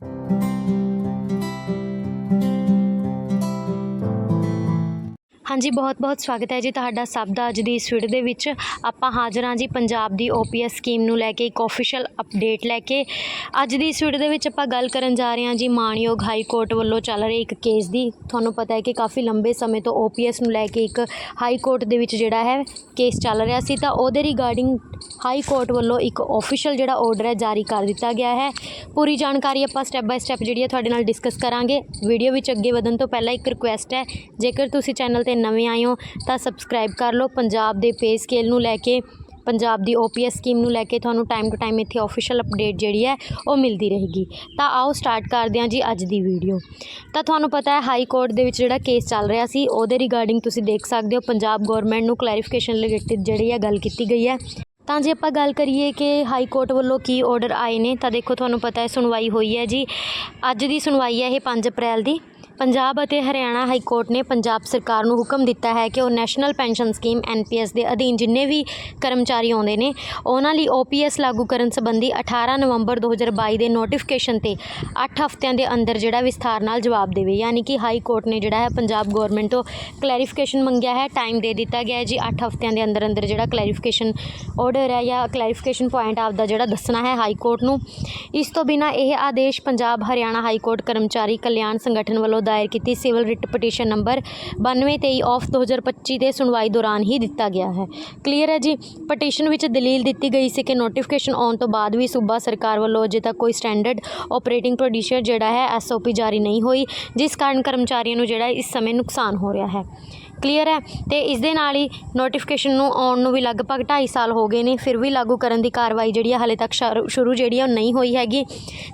Thank you. ਹਾਂਜੀ ਬਹੁਤ-ਬਹੁਤ ਸਵਾਗਤ ਹੈ ਜੀ ਤੁਹਾਡਾ ਸਭ ਦਾ ਅੱਜ ਦੀ ਇਸ ਵੀਡੀਓ ਦੇ ਵਿੱਚ। ਆਪਾਂ ਹਾਜ਼ਰ ਹਾਂ ਜੀ ਪੰਜਾਬ ਦੀ ਓਪੀਐਸ ਸਕੀਮ ਨੂੰ ਲੈ ਕੇ, ਇੱਕ ਆਫੀਸ਼ੀਅਲ ਅਪਡੇਟ ਲੈ ਕੇ। ਅੱਜ ਦੀ ਇਸ ਵੀਡੀਓ ਦੇ ਵਿੱਚ ਆਪਾਂ ਗੱਲ ਕਰਨ ਜਾ ਰਹੇ ਹਾਂ ਜੀ, ਮਾਣਯੋਗ ਹਾਈ ਕੋਰਟ ਵੱਲੋਂ ਚੱਲ ਰਹੇ ਇੱਕ ਕੇਸ ਦੀ। ਤੁਹਾਨੂੰ ਪਤਾ ਹੈ ਕਿ ਕਾਫੀ ਲੰਬੇ ਸਮੇਂ ਤੋਂ ਓਪੀਐਸ ਨੂੰ ਲੈ ਕੇ ਇੱਕ ਹਾਈ ਕੋਰਟ ਦੇ ਵਿੱਚ ਜਿਹੜਾ ਹੈ ਕੇਸ ਚੱਲ ਰਿਹਾ ਸੀ। ਤਾਂ ਉਹਦੇ ਰਿਗਾਰਡਿੰਗ ਹਾਈ ਕੋਰਟ ਵੱਲੋਂ ਇੱਕ ਆਫੀਸ਼ੀਅਲ ਜਿਹੜਾ ਆਰਡਰ ਹੈ, ਜਾਰੀ ਕਰ ਦਿੱਤਾ ਗਿਆ ਹੈ। ਪੂਰੀ ਜਾਣਕਾਰੀ ਆਪਾਂ ਸਟੈਪ ਬਾਈ ਸਟੈਪ ਜਿਹੜੀ ਹੈ ਤੁਹਾਡੇ ਨਾਲ ਡਿਸਕਸ ਕਰਾਂਗੇ। ਵੀਡੀਓ ਵਿੱਚ ਅੱਗੇ ਵਧਣ ਤੋਂ ਪਹਿਲਾਂ ਇੱਕ ਰਿਕੁਐਸਟ ਹੈ, ਜੇਕਰ ਤੁਸੀਂ ਚੈਨਲ ਤੇ ਨਵੇਂ ਆਏ ਹੋ ਤਾਂ ਸਬਸਕ੍ਰਾਈਬ ਕਰ ਲਓ ਪੰਜਾਬ ਦੇ ਪੇ ਸਕੇਲ ਨੂੰ ਲੈ ਕੇ, ਪੰਜਾਬ ਦੀ ਓਪੀਐਸ ਸਕੀਮ ਨੂੰ ਲੈ ਕੇ ਤੁਹਾਨੂੰ ਟਾਈਮ ਟੂ ਟਾਈਮ ਇੱਥੇ ਆਫੀਸ਼ੀਅਲ ਅਪਡੇਟ ਜਿਹੜੀ ਹੈ ਉਹ ਮਿਲਦੀ ਰਹੇਗੀ। ਤਾਂ ਆਓ ਸਟਾਰਟ ਕਰਦੇ ਹਾਂ ਜੀ ਅੱਜ ਦੀ ਵੀਡੀਓ ਤਾਂ ਤੁਹਾਨੂੰ ਪਤਾ ਹੈ ਹਾਈ ਕੋਰਟ ਦੇ ਵਿੱਚ ਜਿਹੜਾ ਕੇਸ ਚੱਲ ਰਿਹਾ ਸੀ, ਉਹਦੇ ਰਿਗਾਰਡਿੰਗ ਤੁਸੀਂ ਦੇਖ ਸਕਦੇ ਹੋ ਪੰਜਾਬ ਗਵਰਨਮੈਂਟ ਨੂੰ ਕਲੈਰੀਫਿਕੇਸ਼ਨ ਰਿਲੇਟਿਡ ਜਿਹੜੀ ਹੈ ਗੱਲ ਕੀਤੀ ਗਈ ਹੈ। ਤਾਂ ਜੇ ਆਪਾਂ ਗੱਲ ਕਰੀਏ ਕਿ ਹਾਈ ਕੋਰਟ ਵੱਲੋਂ ਕੀ ਆਰਡਰ ਆਏ ਨੇ, ਤਾਂ ਦੇਖੋ ਤੁਹਾਨੂੰ ਪਤਾ ਹੈ ਸੁਣਵਾਈ ਹੋਈ ਹੈ ਜੀ। ਅੱਜ ਦੀ ਸੁਣਵਾਈ ਹੈ ਇਹ 5 ਅਪ੍ਰੈਲ ਦੀ। ਪੰਜਾਬ ਅਤੇ ਹਰਿਆਣਾ ਹਾਈ ਕੋਰਟ ਨੇ ਪੰਜਾਬ ਸਰਕਾਰ ਨੂੰ ਹੁਕਮ ਦਿੱਤਾ ਹੈ ਕਿ ਉਹ ਨੈਸ਼ਨਲ ਪੈਨਸ਼ਨ ਸਕੀਮ ਐਨਪੀਐਸ ਦੇ ਅਧੀਨ ਜਿੰਨੇ ਵੀ ਕਰਮਚਾਰੀ ਆਉਂਦੇ ਨੇ, ਉਹਨਾਂ ਲਈ ਓਪੀਐਸ ਲਾਗੂ ਕਰਨ ਸੰਬੰਧੀ 18 ਨਵੰਬਰ 2022 ਦੇ ਨੋਟੀਫਿਕੇਸ਼ਨ ਤੇ 8 ਹਫ਼ਤਿਆਂ ਦੇ ਅੰਦਰ ਜਿਹੜਾ ਵਿਸਥਾਰ ਨਾਲ ਜਵਾਬ ਦੇਵੇ। ਯਾਨੀ ਕਿ ਹਾਈ ਕੋਰਟ ਨੇ ਜਿਹੜਾ ਹੈ ਪੰਜਾਬ ਗਵਰਨਮੈਂਟ ਤੋਂ ਕਲੈਰੀਫਿਕੇਸ਼ਨ ਮੰਗਿਆ ਹੈ ਟਾਈਮ ਦੇ ਦਿੱਤਾ ਗਿਆ ਹੈ ਜੀ 8 ਹਫ਼ਤਿਆਂ ਦੇ ਅੰਦਰ ਅੰਦਰ ਜਿਹੜਾ ਕਲੈਰੀਫਿਕੇਸ਼ਨ ਆਰਡਰ ਹੈ ਜਾਂ ਕਲੈਰੀਫਿਕੇਸ਼ਨ ਪੁਆਇੰਟ ਆਪਦਾ ਜਿਹੜਾ ਦੱਸਣਾ ਹੈ ਹਾਈ ਕੋਰਟ ਨੂੰ। ਇਸ ਤੋਂ ਬਿਨਾ ਇਹ ਆਦੇਸ਼ ਪੰਜਾਬ, ਹਰਿਆਣਾ ਹਾਈ ਕੋਰਟ ਕਰਮਚਾਰੀ ਕਲਿਆਣ ਸੰਗਠਨ ਵੱਲੋਂ ਦਾਇਰ ਕੀਤੀ civil writ petition number 9223 of 2025 ਦੇ ਸੁਣਵਾਈ ਦੌਰਾਨ ਹੀ ਦਿੱਤਾ ਗਿਆ ਹੈ। ਕਲੀਅਰ ਹੈ ਜੀ? ਪਟੀਸ਼ਨ ਵਿੱਚ ਦਲੀਲ ਦਿੱਤੀ ਗਈ ਸੀ ਕਿ ਨੋਟੀਫਿਕੇਸ਼ਨ ਆਉਣ ਤੋਂ ਬਾਅਦ ਵੀ ਸੂਬਾ ਸਰਕਾਰ ਵੱਲੋਂ ਅਜੇ ਤੱਕ ਕੋਈ ਸਟੈਂਡਰਡ ਆਪਰੇਟਿੰਗ ਪ੍ਰੋਸੀਜਰ ਜਿਹੜਾ ਹੈ ਐਸਓਪੀ ਜਾਰੀ ਨਹੀਂ ਹੋਈ, ਜਿਸ ਕਾਰਨ ਕਰਮਚਾਰੀਆਂ ਨੂੰ ਜਿਹੜਾ ਇਸ ਸਮੇਂ ਨੁਕਸਾਨ ਹੋ ਰਿਹਾ ਹੈ। ਕਲੀਅਰ ਹੈ ਤੇ ਇਸ ਦੇ ਨਾਲ ਹੀ ਨੋਟੀਫਿਕੇਸ਼ਨ ਨੂੰ ਆਉਣ ਨੂੰ ਵੀ ਲਗਭਗ 2.5 ਸਾਲ ਹੋ ਗਏ ਨੇ, ਫਿਰ ਵੀ ਲਾਗੂ ਕਰਨ ਦੀ ਕਾਰਵਾਈ ਜਿਹੜੀ ਹੈ ਹਾਲੇ ਤੱਕ ਸ਼ੁਰੂ ਜਿਹੜੀ ਹੈ ਉਹ ਨਹੀਂ ਹੋਈ ਹੈਗੀ।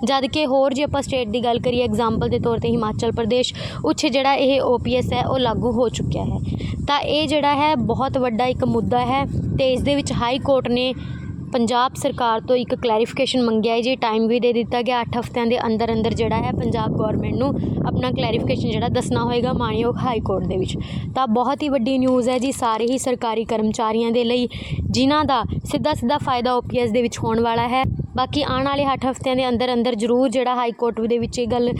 ਜਦ ਕਿ ਹੋਰ ਜੇ ਆਪਾਂ ਸਟੇਟ ਦੀ ਗੱਲ ਕਰੀਏ ਐਗਜ਼ਾਮਪਲ ਦੇ ਤੌਰ ਤੇ ਹਿਮਾਚਲ ਪ੍ਰਦੇਸ਼ ਉੱਥੇ ਜਿਹੜਾ ਇਹ ਓਪੀਐਸ ਹੈ, ਉਹ ਲਾਗੂ ਹੋ ਚੁੱਕਿਆ ਹੈ। ਤਾਂ ਇਹ ਜਿਹੜਾ ਹੈ, ਬਹੁਤ ਵੱਡਾ ਇੱਕ ਮੁੱਦਾ ਹੈ ਤੇ ਇਸ ਦੇ ਵਿੱਚ ਹਾਈ ਕੋਰਟ ਨੇ ਪੰਜਾਬ ਸਰਕਾਰ ਤੋਂ ਇੱਕ ਕਲੈਰੀਫਿਕੇਸ਼ਨ ਮੰਗਿਆ ਹੈ ਜੀ ਟਾਈਮ ਵੀ ਦੇ ਦਿੱਤਾ ਗਿਆ 8 ਹਫ਼ਤਿਆਂ ਦੇ ਅੰਦਰ ਅੰਦਰ ਜਿਹੜਾ ਹੈ ਪੰਜਾਬ ਗਵਰਨਮੈਂਟ ਨੂੰ ਆਪਣਾ ਕਲੈਰੀਫਿਕੇਸ਼ਨ ਜਿਹੜਾ ਦੱਸਣਾ ਹੋਏਗਾ ਮਾਣਯੋਗ ਹਾਈ ਕੋਰਟ ਦੇ ਵਿੱਚ। ਤਾਂ ਬਹੁਤ ਹੀ ਵੱਡੀ ਨਿਊਜ਼ ਹੈ ਜੀ, ਸਾਰੇ ਹੀ ਸਰਕਾਰੀ ਕਰਮਚਾਰੀਆਂ ਦੇ ਲਈ, ਜਿਨ੍ਹਾਂ ਦਾ ਸਿੱਧਾ ਸਿੱਧਾ ਫਾਇਦਾ ਓਪੀਐਸ ਦੇ ਵਿੱਚ ਹੋਣ ਵਾਲਾ ਹੈ। ਬਾਕੀ ਆਉਣ ਵਾਲੇ 8 ਹਫ਼ਤਿਆਂ ਦੇ ਅੰਦਰ ਅੰਦਰ ਜ਼ਰੂਰ ਜਿਹੜਾ ਹਾਈ ਕੋਰਟ ਦੇ ਵਿੱਚ ਇਹ ਗੱਲ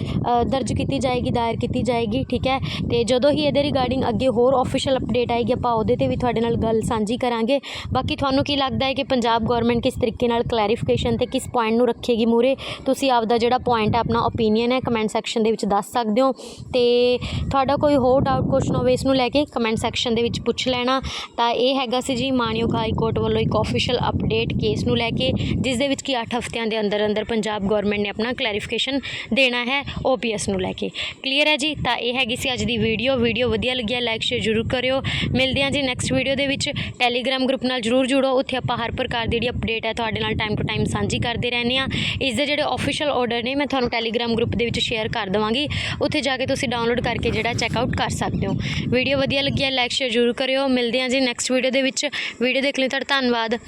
ਦਰਜ ਕੀਤੀ ਜਾਏਗੀ, ਦਾਇਰ ਕੀਤੀ ਜਾਏਗੀ, ਠੀਕ ਹੈ? ਤੇ ਜਦੋਂ ਹੀ ਇਹਦੇ ਰਿਗਾਰਡਿੰਗ ਅੱਗੇ ਹੋਰ ਆਫੀਸ਼ੀਅਲ ਅਪਡੇਟ ਆਏਗੀ, ਆਪਾਂ ਉਹਦੇ ਤੇ ਵੀ ਤੁਹਾਡੇ ਨਾਲ ਗੱਲ ਸਾਂਝੀ ਕਰਾਂਗੇ। ਬਾਕੀ ਤੁਹਾਨੂੰ ਕੀ ਲੱਗਦਾ ਹੈ ਕਿ ਪੰਜਾਬ ਗਵਰਨਮੈਂਟ ਕਿਸ ਤਰੀਕੇ ਨਾਲ ਕਲੈਰੀਫਿਕੇਸ਼ਨ ਤੇ ਕਿਸ ਪੁਆਇੰਟ ਨੂੰ ਰੱਖੇਗੀ ਮੂਰੇ ਤੁਸੀਂ ਆਪਦਾ ਜਿਹੜਾ ਪੁਆਇੰਟ ਹੈ, ਆਪਣਾ ਓਪੀਨੀਅਨ ਹੈ ਕਮੈਂਟ ਸੈਕਸ਼ਨ ਦੇ ਵਿੱਚ ਦੱਸ ਸਕਦੇ ਹੋ। ਤੇ ਤੁਹਾਡਾ ਕੋਈ ਹੋਰ ਡਾਊਟ ਕੁਐਸਚਨ ਹੋਵੇ, ਇਸ ਨੂੰ ਲੈ ਕੇ ਕਮੈਂਟ ਸੈਕਸ਼ਨ ਦੇ ਵਿੱਚ ਪੁੱਛ ਲੈਣਾ। ਤਾਂ ਇਹ ਹੈਗਾ ਸੀ ਜੀ ਮਾਨਯੋਗ ਹਾਈ ਕੋਰਟ ਵੱਲੋਂ ਇੱਕ ਆਫੀਸ਼ੀਅਲ ਅਪਡੇਟ ਕੇਸ ਨੂੰ ਲੈ ਕੇ, ਜਿਸ ਦੇ ਵਿੱਚ ਕਿ 8 ਹਫ਼ਤਿਆਂ ਦੇ ਅੰਦਰ ਅੰਦਰ ਪੰਜਾਬ ਗਵਰਨਮੈਂਟ ਨੇ ਆਪਣਾ ਕਲੈਰੀਫਿਕੇਸ਼ਨ ਦੇਣਾ ਹੈ ਓਪੀਐਸ ਨੂੰ ਲੈ ਕੇ। ਕਲੀਅਰ ਹੈ ਜੀ? ਤਾਂ ਇਹ ਹੈਗੀ ਸੀ ਅੱਜ ਦੀ ਵੀਡੀਓ ਵੀਡੀਓ ਵਧੀਆ ਲੱਗਿਆ ਲਾਈਕ ਸ਼ੇਅਰ ਜ਼ਰੂਰ ਕਰਿਓ। ਮਿਲਦੇ ਹਾਂ ਜੀ ਨੈਕਸਟ ਵੀਡੀਓ ਦੇ ਵਿੱਚ। ਟੈਲੀਗ੍ਰਾਮ ਗਰੁੱਪ ਨਾਲ ਜ਼ਰੂਰ ਜੁੜੋ। ਉੱਥੇ ਆਪਾਂ ਹਰ ਪ੍ਰਕਾਰ ਦੀ ਜਿਹੜੀ ਅਪਡੇਟ ਹੈ ਤੁਹਾਡੇ ਨਾਲ ਟਾਈਮ ਟੂ ਟਾਈਮ ਸਾਂਝੀ ਕਰਦੇ ਰਹਿੰਦੇ ਆ ਇਸ ਦੇ ਜਿਹੜੇ ਆਫੀਸ਼ੀਅਲ ਆਰਡਰ ਨੇ, ਮੈਂ ਤੁਹਾਨੂੰ ਟੈਲੀਗ੍ਰਾਮ ਗਰੁੱਪ ਦੇ ਵਿੱਚ ਸ਼ੇਅਰ ਕਰ ਦਵਾਂਗੀ। ਉੱਥੇ ਜਾ ਕੇ ਤੁਸੀਂ ਡਾਊਨਲੋਡ ਕਰਕੇ ਜਿਹੜਾ ਚੈੱਕ ਆਊਟ ਕਰ ਸਕਦੇ ਹੋ। ਵੀਡੀਓ ਵਧੀਆ ਲੱਗਿਆ ਲਾਈਕ ਸ਼ੇਅਰ ਜ਼ਰੂਰ ਕਰਿਓ। ਮਿਲਦੇ ਹਾਂ ਜੀ ਨੈਕਸਟ ਵੀਡੀਓ ਦੇ ਵਿੱਚ। ਵੀਡੀਓ ਦੇਖ ਲਈ ਤੁਹਾਡਾ ਧੰਨਵਾਦ।